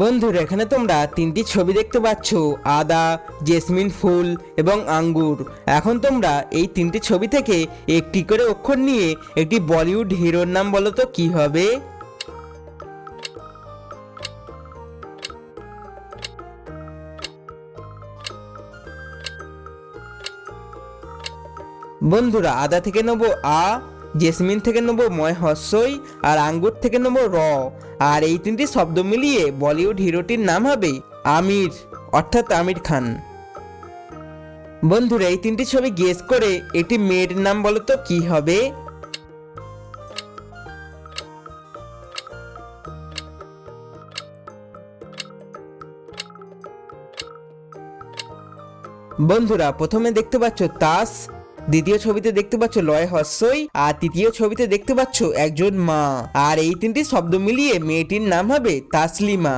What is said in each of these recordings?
বন্ধুরা এখানে তোমরা তিনটি ছবি দেখতে পাচ্ছ, আদা, জেসমিন ফুল এবং আঙ্গুর। এখন তোমরা এই তিনটি ছবি থেকে একটি করে অক্ষর নিয়ে একটি বলিউড হিরোর নাম বলো তো, কি হবে? বন্ধুরা, আদা থেকে নেব আ জেসমিন থেকে নেব ময় হস্যই, আর আঙ্গুর থেকে নেব র। আর এই তিনটি শব্দ মিলিয়ে বলিউড হিরোটির নাম হবে আমির, অর্থাৎ আমির খান। বন্ধুরা, এই তিনটি ছবি গেস করে একটি মেয়ের নাম বলো তো, কি হবে? বন্ধুরা, প্রথমে দেখতে পাচ্ছ তাস দ্বিতীয় ছবিতে দেখতে পাচ্ছ লয় হস্যই, আর তৃতীয় ছবিতে দেখতে পাচ্ছ একজন মা। আর এই তিনটি শব্দ মিলিয়ে মেয়েটির নাম হবে তাসলিমা।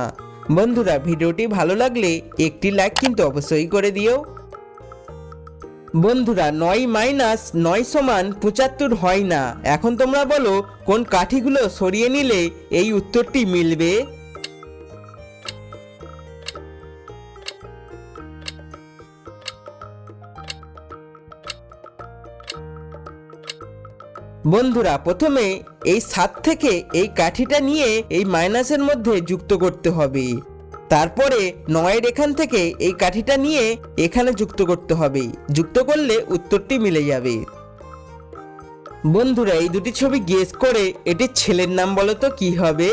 বন্ধুরা, ভিডিওটি ভালো লাগলে একটি লাইক কিন্তু অবশ্যই করে দিও। বন্ধুরা, নয় মাইনাস নয় সমান পঁচাত্তর হয় না। এখন তোমরা বলো, কোন কাঠিগুলো সরিয়ে নিলে এই উত্তরটি মিলবে? বন্ধুরা, প্রথমে এই সাত থেকে এই কাঠিটা নিয়ে এই মাইনাসের মধ্যে যুক্ত করতে হবে। তারপরে নয়ের এখান থেকে এই কাঠিটা নিয়ে এখানে যুক্ত করতে হবে। যুক্ত করলে উত্তরটি মিলে যাবে। বন্ধুরা, এই দুটি ছবি গেস করে এটির ছেলের নাম বলো তো, কি হবে?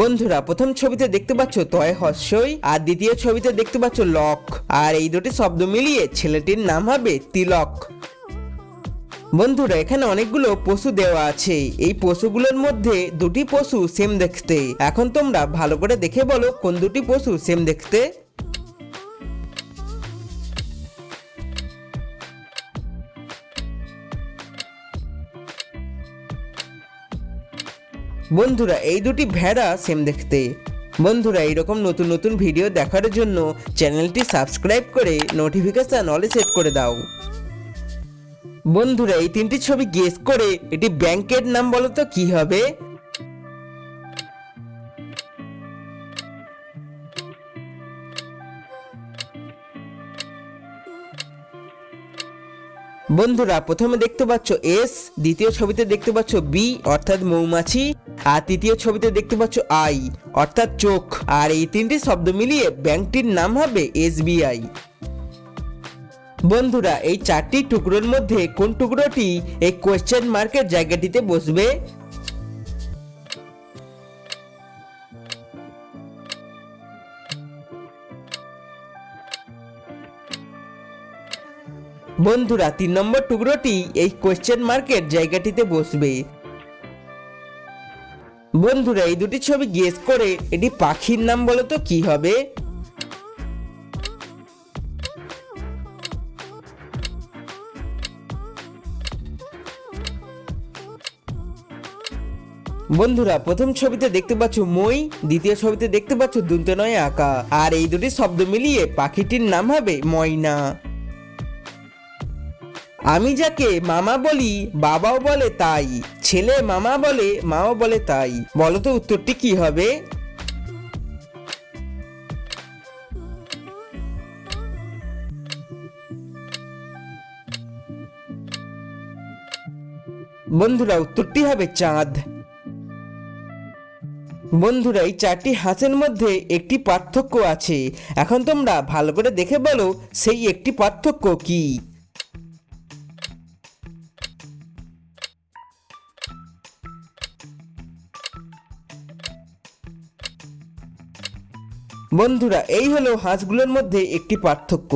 বন্ধুরা, প্রথম ছবিতে দেখতে পাচ্ছ তয় হস্যই, আর দ্বিতীয় ছবিতে দেখতে পাচ্ছ লক। আর এই দুটি শব্দ মিলিয়ে ছেলেটির নাম হবে তিলক। বন্ধুরা, এখানে অনেকগুলো পশু দেওয়া আছে। এই পশুগুলোর মধ্যে দুটি পশু সেম দেখতে। এখন তোমরা ভালো করে দেখে বলো কোন দুটি পশু সেম দেখতে? বন্ধুরা, এই দুটি ভেড়া সেম দেখতে। বন্ধুরা, এইরকম নতুন নতুন ভিডিও দেখার জন্য চ্যানেলটি সাবস্ক্রাইব করে নোটিফিকেশন অলে সেট করে দাও। বন্ধুরা, এই তিনটি ছবি গেস করে এটি ব্যাংকের নাম বলো তো কি হবে? বন্ধুরা, প্রথমে দেখতে পাচ্ছ এস দ্বিতীয় ছবিতে দেখতে পাচ্ছ বি অর্থাৎ মৌমাছি, আর তৃতীয় ছবিতে দেখতে পাচ্ছ আই অর্থাৎ চোখ। আর এই তিনটি শব্দ মিলিয়ে ব্যাংকটির নাম হবে এসবিআই বন্ধুরা, এই চারটি টুকরোর মধ্যে কোন টুকরোটি এই কোয়েশ্চেন মার্কের জায়গাটিতে বসবে? বন্ধুরা, তিন নম্বর টুকরোটি এই কোয়েশ্চেন মার্কের জায়গাটিতে বসবে। বন্ধুরা, এই দুটি ছবি গেস করে এটি পাখির নাম বলো তো কি হবে? বন্ধুরা, প্রথম ছবিতে দেখতে পাচ্ছ মই, দ্বিতীয় ছবিতে দেখতে পাচ্ছ দুন্ত নয় আঁকা। আর এই দুটি শব্দ মিলিয়ে পাখিটির নাম হবে ময়না। আমি যাকে মামা বলি, বাবাও বলে তাই। ছেলে মামা বলে, মাও বলে তাই। বলো তো উত্তরটি কি হবে? বন্ধুরা, উত্তরটি হবে চাঁদ। বন্ধুরা, এই চারটি হাঁসের মধ্যে একটি পার্থক্য আছে। এখন তোমরা ভালো করে দেখে বলো, সেই একটি পার্থক্য কি? বন্ধুরা এই হলো হাঁসগুলোর মধ্যে একটি পার্থক্য।